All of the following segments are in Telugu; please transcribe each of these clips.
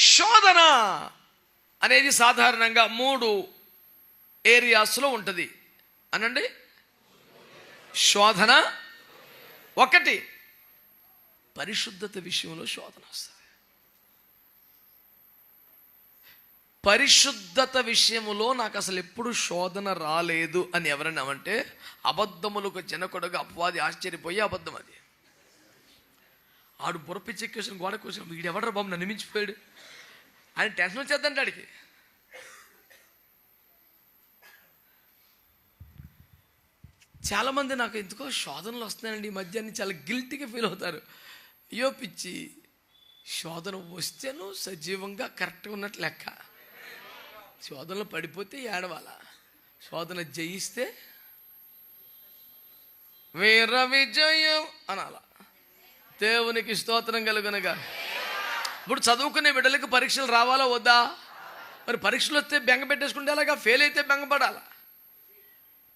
శోధన అనేది సాధారణంగా మూడు ఏరియాస్లో ఉంటుంది. అనండి? శోధన ఒకటి. పరిశుద్ధత విషయంలో శోధన వస్తుంది. పరిశుద్ధత విషయములో నాకు అసలు ఎప్పుడు శోధన రాలేదు అని ఎవరన్నా అంటే అబద్ధములకు జనకొడగా అపవాది ఆశ్చర్యపోయి అబద్ధం అది. ఆడు బుర్రపిచ్చి ఎక్కేసిన గోడ కోసం వీడు బాబు నన్ను మించిపోయాడు? ఆయన టెన్షన్ వచ్చేద్దండి అడిగి చాలామంది నాకు ఎందుకో శోధనలు వస్తున్నాయండి ఈ మధ్య చాలా గిల్టీగా ఫీల్ అవుతారు. అయ్యో పిచ్చి శోధన వస్తేను సజీవంగా కరెక్ట్గా ఉన్నట్టు లెక్క. శోధనలో పడిపోతే ఏడవాల. శోధన జయిస్తే వీర విజయం అనాల. దేవునికి స్తోత్రం కలుగునగా. ఇప్పుడు చదువుకునే బిడ్డలకు పరీక్షలు రావాలా వద్దా? మరి పరీక్షలు వస్తే బెంగ పెట్టేసుకుంటే అలాగా ఫెయిల్ అయితే బెంగపడాలా?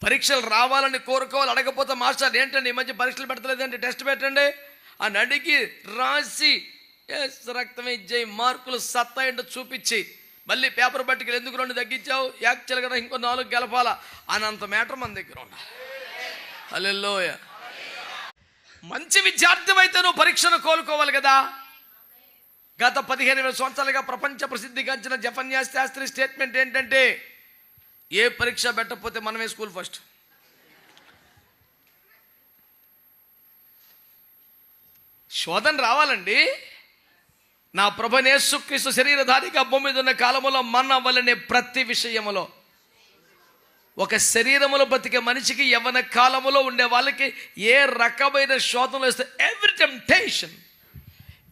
పరీక్షలు రావాలని కోరుకోవాలి అడగపోతే మాస్టర్ ఏంటండి? ఈ మధ్య పరీక్షలు పెడతలేదండి టెస్ట్ పెట్టండి. అని అడిగి రాసి ఎస్ రక్తం ఇచ్చేయి మార్కులు సత్తా ఏంటో చూపించి మళ్ళీ పేపర్ పట్టుకెళ్ళి ఎందుకు రెండు తగ్గించావు? యాక్చువల్గా ఇంకో నాలుగు గెలపాలా? అనంత మేటర్ మన దగ్గర ఉండాలి. అల్లెల్లోయ మంచి విద్యార్థి అయితే నువ్వు పరీక్షను కోలుకోవాలి కదా? గత పదిహేను వేల సంవత్సరాలుగా ప్రపంచ ప్రసిద్ధిగాంచిన జపన్యా శాస్త్రి స్టేట్మెంట్ ఏంటంటే ఏ పరీక్ష పెట్టకపోతే మనమే స్కూల్ ఫస్ట్. శోధన రావాలండి. నా ప్రభనేసుక్రీస్తు శరీరధారిగా భూమి మీద ఉన్న కాలంలో మన వలనే ప్రతి విషయములో. ఒక శరీరములో బతికే మనిషికి యవన కాలములో ఉండే వాళ్ళకి ఏ రకమైన శోధనలు వేస్తే ఎవ్రీ టెంప్టేషన్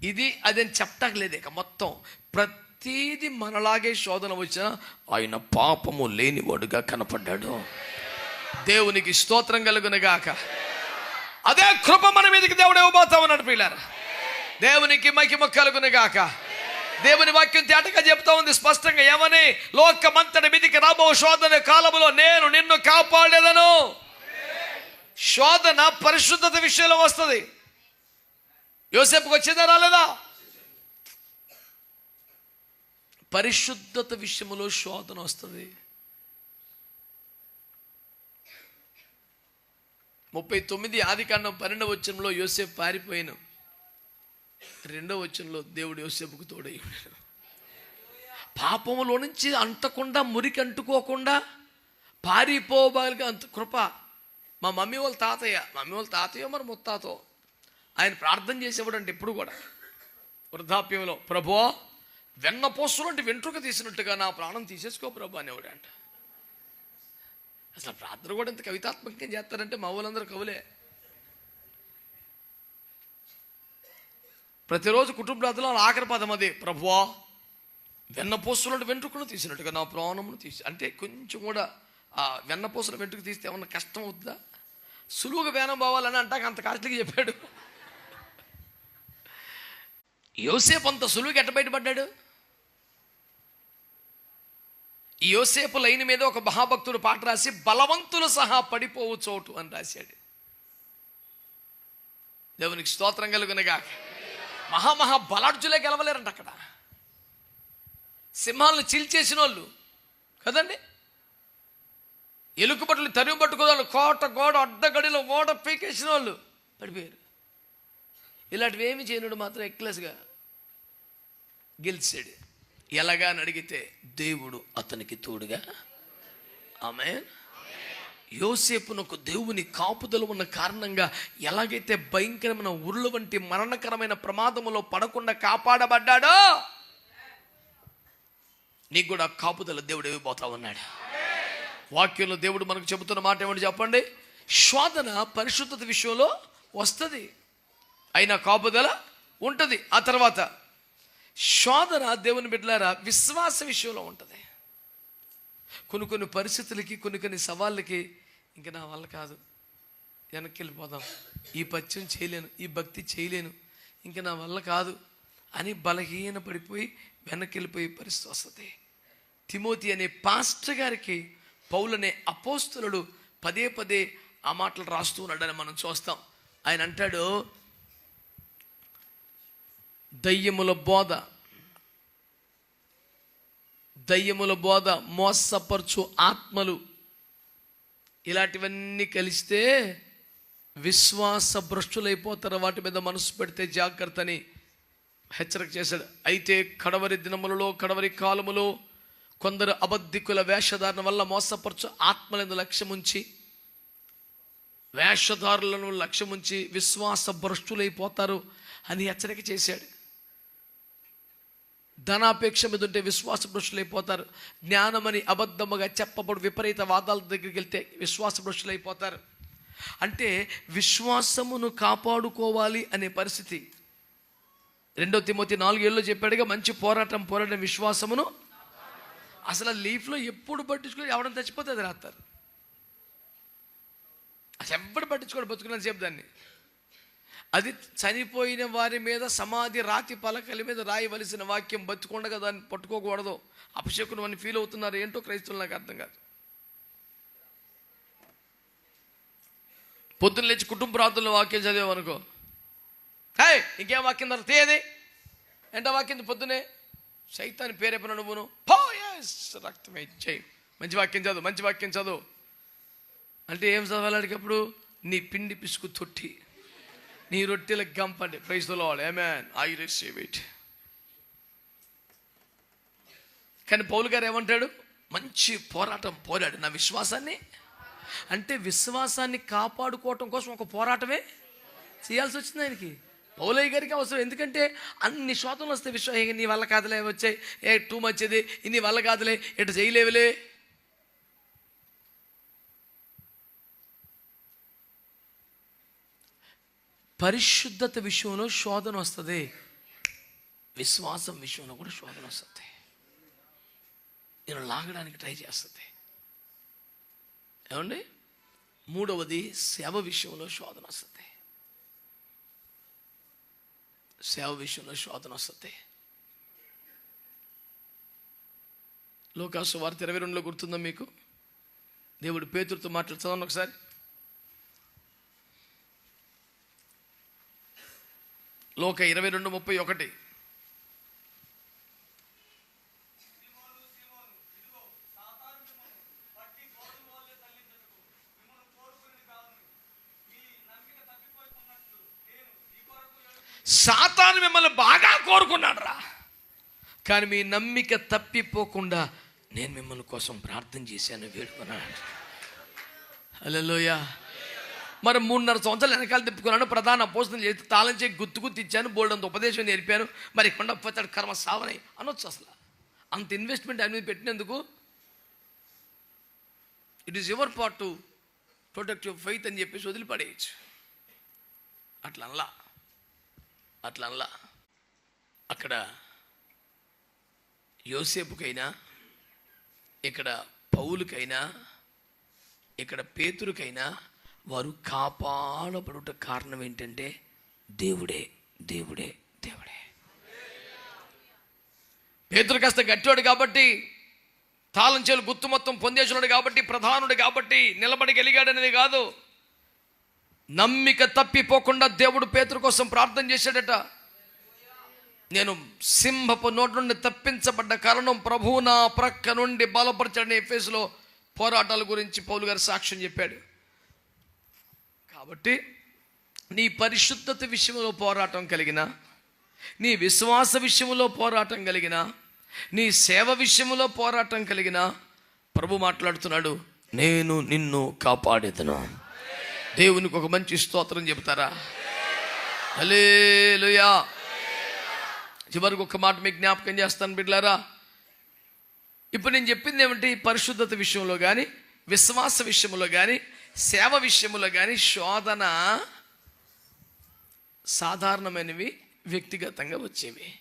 ఇది అదని చెప్తాకలేదు ఇక మొత్తం. ప్రతీది మనలాగే శోధన వచ్చిన ఆయన పాపము లేనివాడుగా కనపడ్డాడు. దేవునికి స్తోత్రం కలుగునగాక. అదే కృప మన మీదకి దేవుడు ఇవ్వబోతా ఉన్నాడు పిల్లలు దేవునికి మహిమ కలుగునగాక. దేవుని వాక్యం తేటగా చెప్తా ఉంది స్పష్టంగా ఏమని లోకమంతటి మీదికి రాబో శోధన కాలంలో నేను నిన్ను కాపాడేదను. శోధన పరిశుద్ధత విషయంలో వస్తుంది. యోసేపుకి వచ్చిందా రాలేదా? పరిశుద్ధత విషయంలో శోధన వస్తుంది. ముప్పై తొమ్మిది ఆది కాండం పన్నెండవ వచ్చంలో యోసేపు పారిపోయాను. రెండవ వచ్చంలో దేవుడు యోసేపుకు తోడై పాపములో నుంచి అంటకుండా మురికి అంటుకోకుండా పారిపోవాలిగా అంత కృప మా మమ్మీ వాళ్ళ తాతయ్య. మమ్మీ వాళ్ళ తాతయ్య మరి ముత్తాతో. ఆయన ప్రార్థన చేసేవాడు అంటే ఎప్పుడు కూడా. వృద్ధాప్యంలో ప్రభో వెన్నపోస్తులు అంటే వెంట్రుక తీసినట్టుగా నా ప్రాణం తీసేసుకో ప్రభు అనేవాడు అంట. అసలు ప్రార్థన కూడా ఇంత కవితాత్మకంగా చేస్తారంటే మా వాళ్ళందరూ కవులే. ప్రతిరోజు కుటుంబ ప్రార్థనలో ఆఖరి పదం అది ప్రభువా వెన్నపూసలు వెంట్రుకను తీసినట్టుగా నా ప్రాణమును తీసి అంటే కొంచెం కూడా ఆ వెన్నపూసల వెంట్రుక తీస్తే ఏమన్నా కష్టం అవుతుందా? సులువుగా వేనం పోవాలని అంటాక అంత కాస్ట్లీగా చెప్పాడు. యోసేపు అంత సులువుకి ఎట్ట బయటపడ్డాడు? యోసేపు లైన్ మీద ఒక మహాభక్తుడు పాట రాసి బలవంతులు సహా పడిపోవు చోటు అని రాశాడు. దేవునికి స్తోత్రం కలుగునగా. మహామహా బలార్జులే గెలవలేరంట అక్కడ. సింహాలను చీల్చేసిన వాళ్ళు కదండి? ఎలుకబట్టలు తరిమి పట్టుకోదాళ్ళు కోట గోడ అడ్డగడిలో ఓడ పీకేసిన వాళ్ళు పడిపోయారు. ఇలాంటివి ఏమి చేయనుడు మాత్రం ఎక్లెస్గా గెలిచాడు. ఎలాగా అని అడిగితే దేవుడు అతనికి తోడుగా ఆమె యోసేపునకు దేవుని కాపుదలు ఉన్న కారణంగా ఎలాగైతే భయంకరమైన ఉరుల వంటి మరణకరమైన ప్రమాదములో పడకుండా కాపాడబడ్డాడో నీకు కూడా కాపుదల దేవుడు ఇవ్వబోతా ఉన్నాడు. వాక్యంలో దేవుడు మనకు చెబుతున్న మాట ఏమిటి చెప్పండి? శోధన పరిశుద్ధత విషయంలో వస్తుంది. అయినా కాపుదల ఉంటుంది. ఆ తర్వాత శోధన దేవుని బిడ్డలారా విశ్వాస విషయంలో ఉంటుంది. కొన్ని కొన్ని పరిస్థితులకి కొన్ని కొన్ని సవాళ్ళకి ఇంకా నా వల్ల కాదు. వెనక్కి వెళ్ళిపోదాం ఈ పత్యం చేయలేను ఈ భక్తి చేయలేను ఇంకా నా వల్ల కాదు అని బలహీన పడిపోయి వెనక్కి వెళ్ళిపోయే పరిస్థితి వస్తుంది. తిమోతి అనే పాస్టర్ గారికి పౌలనే అపోస్తులుడు పదే పదే ఆ మాటలు రాస్తూ ఉన్నాడని మనం చూస్తాం. ఆయన అంటాడు దయ్యముల బోధ. దయ్యముల బోధ మోసపరచు ఆత్మలు. ఇలాంటివన్నీ కలిస్తే విశ్వాస భ్రష్టులైపోతారు వాటి మీద మనసు పెడితే జాగ్రత్త అని హెచ్చరిక చేశాడు. అయితే కడవరి దినములలో కడవరి కాలములో కొందరు అబద్ధికుల వేషధారణ వల్ల మోసపరచు ఆత్మలను లక్ష్యముంచి వేషధారులను లక్ష్యముంచి విశ్వాస భ్రష్టులైపోతారు అని హెచ్చరిక చేశాడు. ధనాపేక్ష మీద ఉంటే విశ్వాస భ్రష్టులైపోతారు జ్ఞానమని అబద్ధముగా చెప్పబడు విపరీత వాదాల దగ్గరికి వెళ్తే విశ్వాస భ్రష్టులైపోతారు అంటే విశ్వాసమును కాపాడుకోవాలి అనే పరిస్థితి. రెండో తిమోతి నాలుగేళ్ళు చెప్పాడుగా మంచి పోరాటం పోరాటం విశ్వాసమును అసలు ఆ లీఫ్లో ఎప్పుడు పట్టించుకొని ఎవడం చచ్చిపోతే అది రాస్తారు. అసలు ఎవ్వడు పట్టించుకోడు బతుకున్నాను సేపు దాన్ని. అది చనిపోయిన వారి మీద సమాధి రాతి పలకల మీద రాయవలసిన వాక్యం బతుకుండగా దాన్ని పట్టుకోకూడదు. అపశకునం అని ఫీల్ అవుతున్నారు. ఏంటో క్రైస్తవులు నాకు అర్థం కాదు. పొద్దున్న లేచి కుటుంబ ప్రాంతంలో వాక్యం చదివామనుకో. హే ఇంకేం వాక్యం తర్వాత? తీయది ఎంట వాక్యం పొద్దునే సైతాన్ని పేరేపన నువ్వును? రక్తమే చేయి మంచి వాక్యం చదువు మంచి వాక్యం చదువు. అంటే ఏం చదవాలి అడిగప్పుడు? నీ పిండి పిసుకు తొట్టి. నీ రొట్టెలకు గంపండి. Praise the amen I receive it కానీ పౌలు గారు ఏమంటాడు? మంచి పోరాటం పోరాడు. నా విశ్వాసాన్ని అంటే విశ్వాసాన్ని కాపాడుకోవటం కోసం ఒక పోరాటమే చేయాల్సి వచ్చింది ఆయనకి. పౌలయ్య గారికి అవసరం. ఎందుకంటే అన్ని శోతంలో వస్తే విశ్వ నీ వల్ల కాదులే వచ్చాయి. ఏ టూ మచ్ ఇది నీ వల్ల కాదులే ఇటు చేయలేవులే పరిశుద్ధత విషయంలో శోధన వస్తుంది. విశ్వాసం విషయంలో కూడా శోధన వస్తుంది. నేను లాగడానికి ట్రై చేస్తుంది. ఏమండి? మూడవది సేవ విషయంలో శోధన వస్తుంది. సేవ విషయంలో శోధన వస్తుంది. లోకాసు వార్త ఇరవై రెండులో గుర్తుందా మీకు? దేవుడు పేతుడితో మాట్లాడుతుందని ఒకసారి లోక ఇరవై రెండు ముప్పై ఒకటి. సాతాను మిమ్మల్ని బాగా కోరుకున్నాడు రా కానీ మీ నమ్మిక తప్పిపోకుండా నేను మిమ్మల్ని కోసం ప్రార్థన చేశాను వేడుకున్నాను. హలోయా మరి మూడున్నర సంవత్సరాలు వెనకాల తిప్పుకున్నాను. ప్రధాన పోషణ చేసి తాళం చేయి గుర్తు గుర్తు ఇచ్చాను. బోల్డంత ఉపదేశం నేర్పాను. మరి కొండపోతాడు కర్మ సావనై అనొచ్చు అసలు. అంత ఇన్వెస్ట్మెంట్ ఆయన మీద పెట్టినందుకు it is your part to protect your faith అని చెప్పేసి వదిలిపడేయచ్చు. అట్లా అనలా. అట్లా అనలా. అక్కడ యోసేపుకైనా ఇక్కడ పౌలుకైనా ఇక్కడ పేతురుకైనా వారు కాపాడబడుట కారణం ఏంటంటే దేవుడే దేవుడే దేవుడే. పేతురు కాస్త గట్టివాడు కాబట్టి తాళం చేలు గుర్తు మొత్తం పొందేసినాడు కాబట్టి ప్రధానుడు కాబట్టి నిలబడగలిగాడనేది కాదు. నమ్మిక తప్పిపోకుండా దేవుడు పేతురు కోసం ప్రార్థన చేశాడట. నేను సింహపు నోటి నుండి తప్పించబడ్డ కారణం ప్రభువు నా ప్రక్క నుండి బలపరచడని ఫేస్లో పోరాటాల గురించి పౌలు గారు సాక్ష్యం చెప్పాడు. కాబట్టి నీ పరిశుద్ధత విషయంలో పోరాటం కలిగిన నీ విశ్వాస విషయంలో పోరాటం కలిగిన నీ సేవ విషయంలో పోరాటం కలిగిన ప్రభు మాట్లాడుతున్నాడు నేను నిన్ను కాపాడేదను. దేవునికి ఒక మంచి స్తోత్రం చెబుతారా? హల్లెలూయా. చివరికి ఒక మాట మీకు జ్ఞాపకం చేస్తాను బిడ్లారా ఇప్పుడు నేను చెప్పింది ఏమంటే? పరిశుద్ధత విషయంలో కానీ విశ్వాస విషయంలో కానీ సేవ విషయంలో కానీ శోధన సాధారణమైనవి వ్యక్తిగతంగా వచ్చేవి.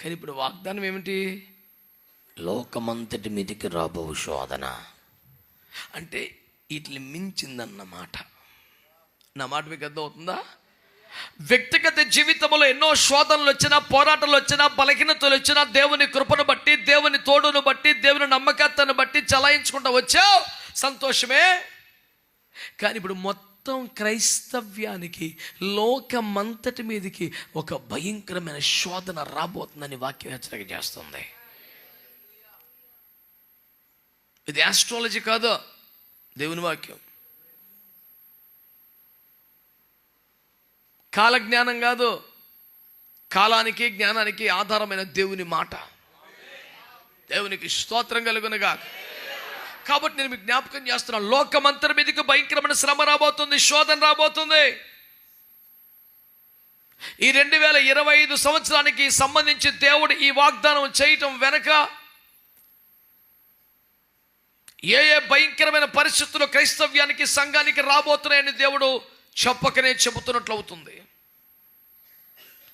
కానీ ఇప్పుడు వాగ్దానం ఏమిటి? లోకమంతటి మీదికి రాబో శోధన. అంటే వీటిని మించిందన్నమాట. నా మాట మీకు అర్థమవుతుందా? వ్యక్తిగత జీవితంలో ఎన్నో శోధనలు వచ్చినా పోరాటాలు వచ్చినా బలహీనతలు వచ్చినా దేవుని కృపను బట్టి దేవుని తోడును బట్టి దేవుని నమ్మకత్తను బట్టి చలాయించుకుంటూ వచ్చావు. సంతోషమే? కానీ ఇప్పుడు మొత్తం క్రైస్తవ్యానికి లోకమంతటి మీదకి ఒక భయంకరమైన శోధన రాబోతుందని వాక్యం హెచ్చరిక చేస్తుంది. ఇది ఆస్ట్రాలజీ కాదు దేవుని వాక్యం. కాలజ్ఞానం కాదు కాలానికి జ్ఞానానికి ఆధారమైన దేవుని మాట. దేవునికి స్తోత్రం కలుగునగా కాబట్టి నేను మీకు జ్ఞాపకం చేస్తున్నాను. లోకమంతరం మీదకి భయంకరమైన శ్రమ రాబోతుంది శోధన రాబోతుంది. ఈ రెండు వేల ఇరవై ఐదు సంవత్సరానికి సంబంధించి దేవుడు ఈ వాగ్దానం చేయటం వెనక ఏ ఏ భయంకరమైన పరిస్థితులు క్రైస్తవ్యానికి సంఘానికి రాబోతున్నాయని దేవుడు చెప్పకనే చెబుతున్నట్లు అవుతుంది.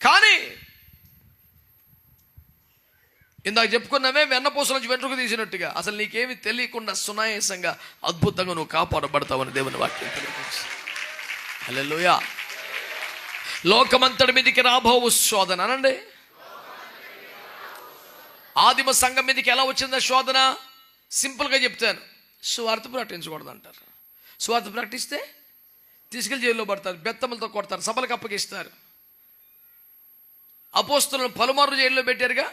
కానీ ఇందాక చెప్పుకున్నామే వెన్నపూస నుంచి వెంట్రుక తీసినట్టుగా. అసలు నీకేమి తెలియకుండా సునాయాసంగా అద్భుతంగా నువ్వు కాపాడబడతావని దేవుని వాక్యం హలోయా లోకమంతటి మీదకి రాబోవు శోధన అనండి. ఆదిమ సంఘం మీదకి ఎలా వచ్చిందా శోధన? సింపుల్గా చెప్తాను. స్వార్థ ప్రకటించకూడదు అంటారు స్వార్థ ప్రకటిస్తే తీసుకెళ్ళి జైల్లో పడతారు బెత్తములతో కొడతారు సభలకు అప్పగిస్తారు. అపోస్తులను పలుమార్లు జైల్లో పెట్టారుగా.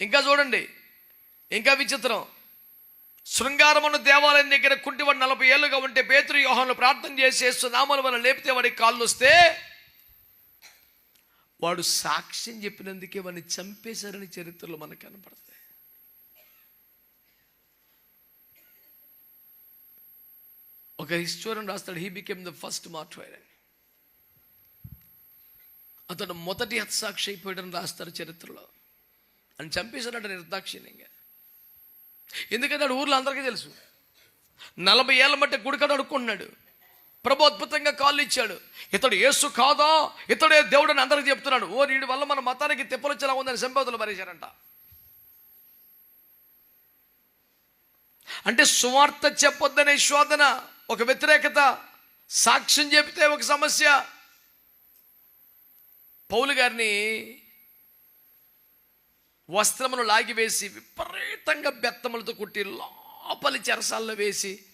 ఇంకా చూడండి ఇంకా విచిత్రం. శృంగారమును దేవాలయం దగ్గర కుంటివాడు నలభై ఏళ్ళుగా ఉంటే పేతురు యోహాను ప్రార్థన చేసి నామల వల్ల లేపితే వాడికి కాళ్ళు వస్తే వాడు సాక్ష్యం చెప్పినందుకే వాడిని చంపేశారని చరిత్రలో మనకు కనపడుతుంది ఒక హిస్టోరియన్ రాస్తాడు he became the first martyr అని అతను మొదటి హత్సాక్షి అయిపోయాడని రాస్తారు చరిత్రలో. అని చంపేశాడట నిర్దాక్షిణ్యంగా ఎందుకంటే ఆడు ఊర్లో అందరికీ తెలుసు. నలభై ఏళ్ళ మట్టి గుడికాడు అడుక్కున్నాడు ప్రభు అద్భుతంగా కాళ్ళు ఇచ్చాడు. ఇతడు ఏసు కాదా? ఇతడే దేవుడు అని అందరికి చెప్తున్నాడు. ఓ వీడి వల్ల మన మతానికి తెప్పలొచ్చేలా ఉందని సంబోధులు భరించారంట అంటే సువార్త చెప్పొద్దనే శోధన ఒక వ్యతిరేకత సాక్ష్యం చెబితే ఒక సమస్య. పౌలు గారిని వస్త్రమును లాగివేసి విపరీతంగా బెత్తములతో కుట్టి లోపలి చెరసాల్లో వేసి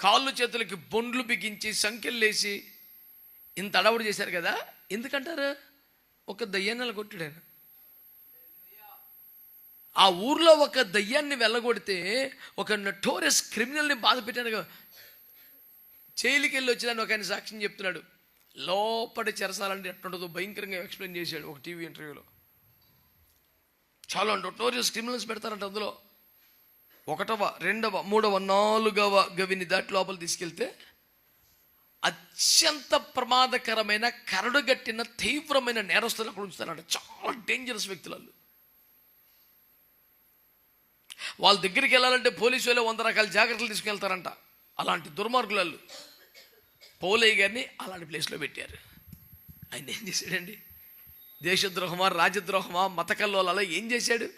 కాళ్ళు చేతులకి బొండ్లు బిగించి సంఖ్యలేసి ఇంత అడవుడు చేశారు కదా? ఎందుకంటారు? ఒక దయ్యాన్ని కొట్టాడు. ఆ ఊర్లో ఒక దయ్యాన్ని వెళ్ళగొడితే ఒక నటోరియస్ క్రిమినల్ని బాధ పెట్టాడు జైలుకి వెళ్ళి ఒక ఆయన సాక్ష్యం చెప్తున్నాడు. లోపల చెరసాలంటే ఎట్లుంటుందో భయంకరంగా ఎక్స్ప్లెయిన్ చేశాడు ఒక టీవీ ఇంటర్వ్యూలో. చాలా నోటోరియస్ క్రిమినల్స్ పెడతారంట అందులో. ఒకటవ రెండవ మూడవ నాలుగవ గవిని దాటి లోపల తీసుకెళ్తే అత్యంత ప్రమాదకరమైన కరడుగట్టిన తీవ్రమైన నేరస్తులు అక్కడ ఉంచుతారంట. చాలా డేంజరస్ వ్యక్తులు వాళ్ళు వాళ్ళ దగ్గరికి వెళ్ళాలంటే పోలీసు వాళ్ళు వంద రకాల జాగ్రత్తలు తీసుకెళ్తారంట. అలాంటి దుర్మార్గులు వాళ్ళు పౌలయ్య గారిని అలాంటి ప్లేస్లో పెట్టారు. ఆయన ఏం చేశాడండి? దేశద్రోహమా రాజద్రోహమా మతకల్లోలలో ఏం చేశాడు?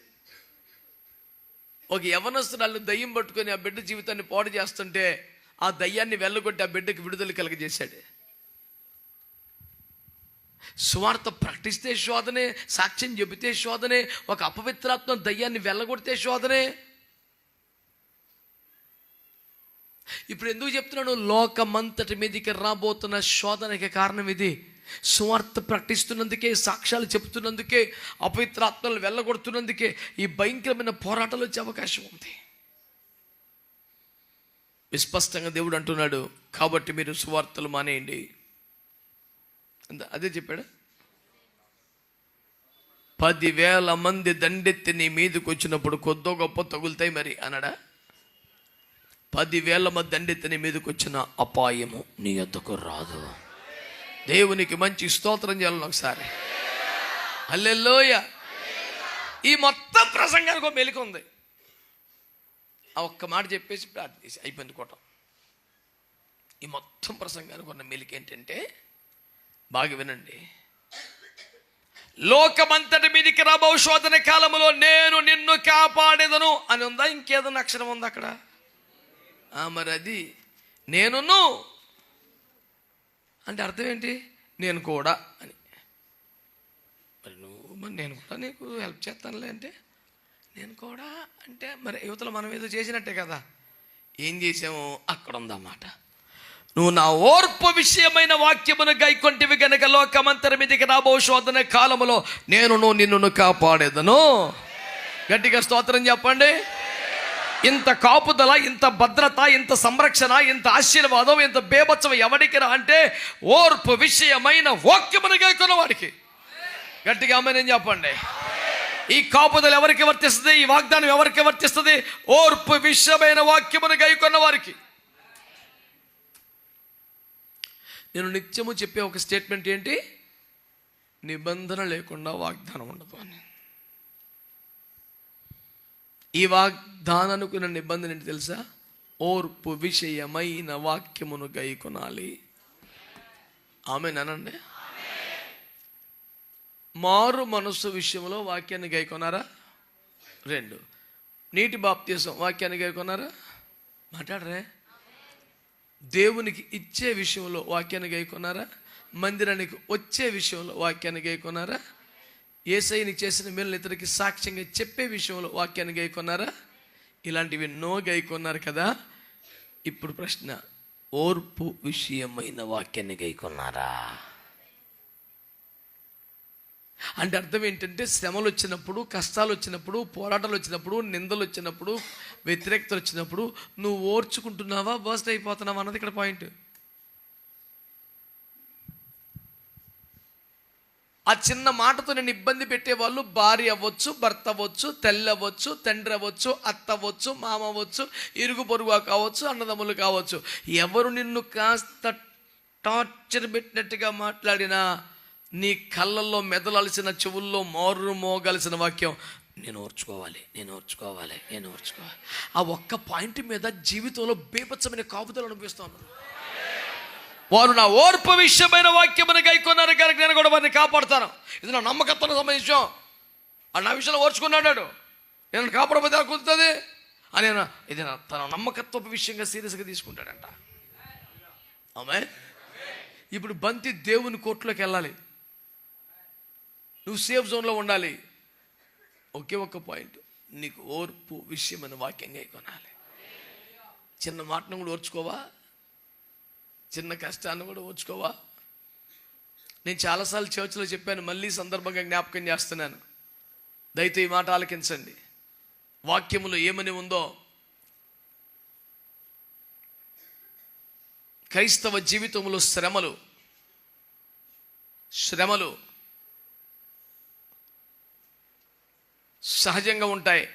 ఒక యవనస్తుడు వాళ్ళు దయ్యం పట్టుకొని ఆ బిడ్డ జీవితాన్ని పాడు చేస్తుంటే ఆ దయ్యాన్ని వెళ్ళగొట్టి ఆ బిడ్డకి విడుదల కలగజేశాడు. సువార్త ప్రకటిస్తే శోధనే సాక్ష్యం చెబితే శోధనే ఒక అపవిత్రాత్మ దయ్యాన్ని వెళ్ళగొడితే శోధనే. ఇప్పుడు ఎందుకు చెప్తున్నాను? లోకమంతటి మీదకి రాబోతున్న శోధనకి కారణం ఇది. సువార్త ప్రకటిస్తున్నందుకే సాక్ష్యాలు చెప్తున్నందుకే అపవిత్రాత్మలు వెళ్ళగొడుతున్నందుకే ఈ భయంకరమైన పోరాటాలు వచ్చే అవకాశం ఉంది. విస్పష్టంగా దేవుడు అంటున్నాడు కాబట్టి మీరు సువార్తలు మానేయండి. అంత అదే చెప్పాడు? పదివేల మంది దండెత్తి నీ మీదకి వచ్చినప్పుడు కొద్దో గొప్ప తగులుతాయి మరి అన్నాడా? పదివేల మంది దండెత్తి నీ మీదకి వచ్చిన అపాయము నీ ఎద్దకు రాదు. దేవునికి మంచి స్తోత్రం చేయాలని ఒకసారి. అల్లెల్లోయ ఈ మొత్తం ప్రసంగానికి ఒక మెలిక ఉంది. ఆ ఒక్క మాట చెప్పేసి ప్రార్థించి అయిపోయింది కోటం. ఈ మొత్తం ప్రసంగానికి ఉన్న మెలిక ఏంటంటే బాగా వినండి. లోకమంతటి మీదికి రాబో శోధన కాలంలో నేను నిన్ను కాపాడేదను అని ఉందా? ఇంకేదన్నా అక్షరం ఉందా అక్కడ? ఆ, మరి అది నేనును అంటే అర్థం ఏంటి? నేను కూడా అని. మరి నువ్వు మరి నేను కూడా నీకు హెల్ప్ చేస్తానులే అంటే నేను కూడా అంటే మరి యువతలో మనం ఏదో చేసినట్టే కదా. ఏం చేసాము అక్కడ ఉందన్నమాట. నువ్వు నా ఓర్పు విషయమైన వాక్యమును గైకొంటివి గనక లోకమంతరి మీదకి రాబో శోధన కాలములో నేను నిన్ను కాపాడేదను. గట్టిగా స్తోత్రం చెప్పండి. ఇంత కాపుదల ఇంత భద్రత ఇంత సంరక్షణ ఇంత ఆశీర్వాదం ఇంత బేబత్సం ఎవడికి రా అంటే ఓర్పు విషయమైన వాక్యమును గైకున్న వాడికి. గట్టిగా ఆమె చెప్పండి. ఈ కాపుదల ఎవరికి వర్తిస్తుంది? ఈ వాగ్దానం ఎవరికి వర్తిస్తుంది? ఓర్పు విషయమైన వాక్యమును గైకొన్న వారికి. నేను నిత్యము చెప్పే ఒక స్టేట్మెంట్ ఏంటి? నిబంధన లేకుండా వాగ్దానం ఉండదు అని. ఈ వాగ్దానానికి ఉన్న నిబంధన ఏంటి తెలుసా? ఓర్పు విషయమైన వాక్యమును గైకొనాలి. ఆమె నానండి మారు మనస్సు విషయంలో వాక్యాన్ని గైకొన్నారా? రెండు. నీటి బాప్తీసం వాక్యాన్ని గైకొన్నారా? మాట్లాడరే. దేవునికి ఇచ్చే విషయంలో వాక్యాన్ని గైకొన్నారా? మందిరానికి వచ్చే విషయంలో వాక్యాన్ని గైకొన్నారా? ఏసైని చేసిన మేలు ఇతరికి సాక్ష్యంగా చెప్పే విషయంలో వాక్యాన్ని గైకొన్నారా? ఇలాంటివి ఎన్నో గైకొన్నారు కదా? ఇప్పుడు ప్రశ్న ఓర్పు విషయమైన వాక్యాన్ని గైకొన్నారా? అంటే అర్థం ఏంటంటే శ్రమలు వచ్చినప్పుడు కష్టాలు వచ్చినప్పుడు పోరాటాలు వచ్చినప్పుడు నిందలు వచ్చినప్పుడు వ్యతిరేకతలు వచ్చినప్పుడు నువ్వు ఓర్చుకుంటున్నావా బస్ట్ అయిపోతున్నావా అన్నది ఇక్కడ పాయింట్. ఆ చిన్న మాటతో నేను ఇబ్బంది పెట్టేవాళ్ళు భార్య అవ్వచ్చు భర్త అవ్వచ్చు తల్లి అవ్వచ్చు తండ్రి అవ్వచ్చు అత్త అవ్వచ్చు మామ అవ్వచ్చు ఇరుగు పొరుగు కావచ్చు అన్నదమ్ములు కావచ్చు. ఎవరు నిన్ను కాస్త టార్చర్ పెట్టినట్టుగా మాట్లాడినా నీ కళ్ళల్లో మెదలాల్సిన చెవుల్లో మారు మోగాల్సిన వాక్యం నేను ఓర్చుకోవాలి నేను ఓర్చుకోవాలి నేను ఓర్చుకోవాలి. ఆ ఒక్క పాయింట్ మీద జీవితంలో బీభత్సమైన కాపుదలు అనిపిస్తాను వారు నా ఓర్పు విషయమైన వాక్యమును గైకొన్నారు. కనుక నేను కూడా వారిని కాపాడుతాను. ఇది నా నమ్మకత్వం సంబంధించాం ఆ నా విషయంలో ఓర్చుకున్నాడు నేను కాపాడబోతే ఎలా కుదురుతుంది. అని ఇది తన నమ్మకత్వపు విషయంగా సీరియస్గా తీసుకుంటాడంట. ఆమె ఇప్పుడు బంతి దేవుని కోర్టులోకి వెళ్ళాలి. నువ్వు సేఫ్ జోన్లో ఉండాలి. ఒకే ఒక్క పాయింట్. నీకు ఓర్పు విషయమైన వాక్యంగా కొనాలి చిన్న మాటను కూడా ఓర్చుకోవా? చిన్న కష్టాన్ని కూడా ఓచుకోవా? నేను చాలాసార్లు చర్చిలో చెప్పాను మళ్ళీ సందర్భంగా జ్ఞాపకం చేస్తున్నాను. దయతో ఈ మాట ఆలకించండి. వాక్యములో ఏమని ఉందో. క్రైస్తవ జీవితంలో శ్రమలు శ్రమలు సహజంగా ఉంటాయి.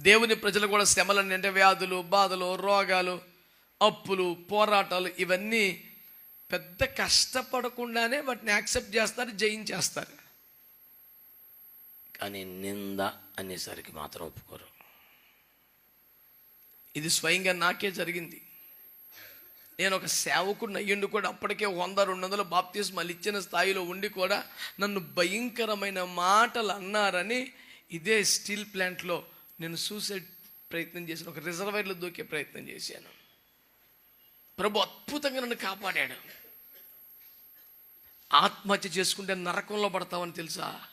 దేవుని ప్రజలు కూడా శ్రమలన్నీ అంటే వ్యాధులు బాధలు రోగాలు అప్పులు పోరాటాలు ఇవన్నీ పెద్ద కష్టపడకుండానే వాటిని యాక్సెప్ట్ చేస్తారు జయించేస్తారు. కానీ నింద అనేసరికి మాత్రం ఒప్పుకోరు. ఇది స్వయంగా నాకే జరిగింది. నేను ఒక సేవకుడు అయ్యిండు కూడా అప్పటికే వంద రెండు వందల బాప్తిస్మాలు ఇచ్చిన స్థాయిలో ఉండి కూడా నన్ను భయంకరమైన మాటలు అన్నారని ఇదే స్టీల్ ప్లాంట్లో నేను సూసైడ్ ప్రయత్నం చేశాను ఒక రిజర్వాయర్లో దూకే ప్రయత్నం చేశాను. ప్రభు అద్భుతంగా నన్ను కాపాడాడు. ఆత్మహత్య చేసుకుంటే నరకంలో పడతావని తెలుసా?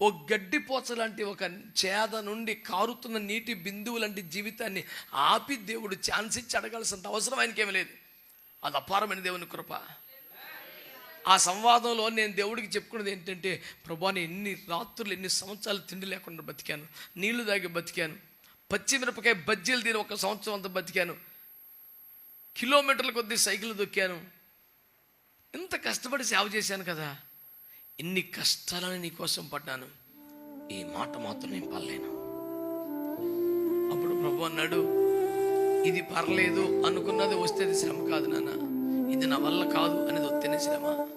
ఓ గడ్డిపోచ లాంటి ఒక చేద నుండి కారుతున్న నీటి బిందువు లాంటి జీవితాన్ని ఆపి దేవుడు ఛాన్స్ ఇచ్చి అడగాల్సినంత అవసరం ఆయనకేమీ లేదు. అది అపారమైన దేవుని కృప. ఆ సంవాదంలో నేను దేవుడికి చెప్పుకున్నది ఏంటంటే ప్రభా ఎన్ని రాత్రులు ఎన్ని సంవత్సరాలు తిండి లేకుండా బతికాను నీళ్ళు తాగి బతికాను పచ్చిమిరపకాయ బజ్జీలు తిని ఒక సంవత్సరం అంతా బతికాను. కిలోమీటర్ల కొద్దీ సైకిల్ దొక్కాను. ఎంత కష్టపడి సేవ చేశాను కదా. ఎన్ని కష్టాలని నీ కోసం పడ్డాను. ఈ మాట మాత్రం నేను పడలేను. అప్పుడు ప్రభు అన్నాడు ఇది పర్లేదు అనుకున్నది వస్తే అది శ్రమ కాదు నాన్న. ఇది నా వల్ల కాదు అనేది వస్తేనే శ్రమ.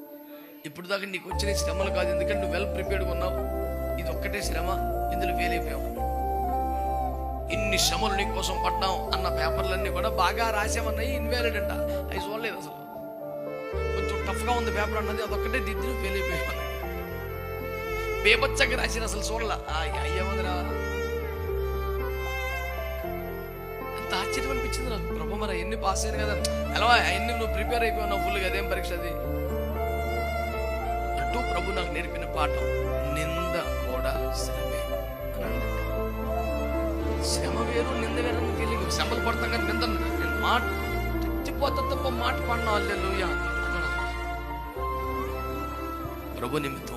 ఇప్పుడు దాకా నీకు వచ్చిన శ్రమలు కాదు. ఎందుకంటే నువ్వు వెల్ ప్రిపేర్డ్గా ఉన్నావు. ఇది ఒక్కటే శ్రమ. ఇందులో ఫెయిల్ అయిపోయావు ఇన్ని శ్రమలు నీ కోసం పడ్డాం అన్న పేపర్లన్నీ కూడా బాగా రాసామన్నాయి ఇన్వాలిడ్ అంట. అవి చూడలేదు అసలు. కొంచెం టఫ్గా ఉంది పేపర్ అన్నది అదొక్కటే దిద్దిన ఫెయిల్ అయిపోయావు బేబచ్చగా రాసిన అసలు చూడలా. అయ్యేమదిరా అంత ఆశ్చర్యం అనిపించింది నాకు. ప్రభు మరి ఎన్ని పాస్ అయ్యాను కదా. ఎలా అవన్నీ నువ్వు ప్రిపేర్ అయిపోయావు ఫుల్గా అదేం పరీక్ష అది? అంటూ ప్రభు నాకు నేర్పిన పాఠం నింద కూడా శ్రమే శ్రమ వేరు నింద వేరు అని తెలియదు. శ్రమలు పడతాం కానీ నింద నేను మాట తెచ్చిపోతా తప్ప మాట పడినా. అల్లెలుయ్యా అన్నాడు ప్రభు నిమిత్తం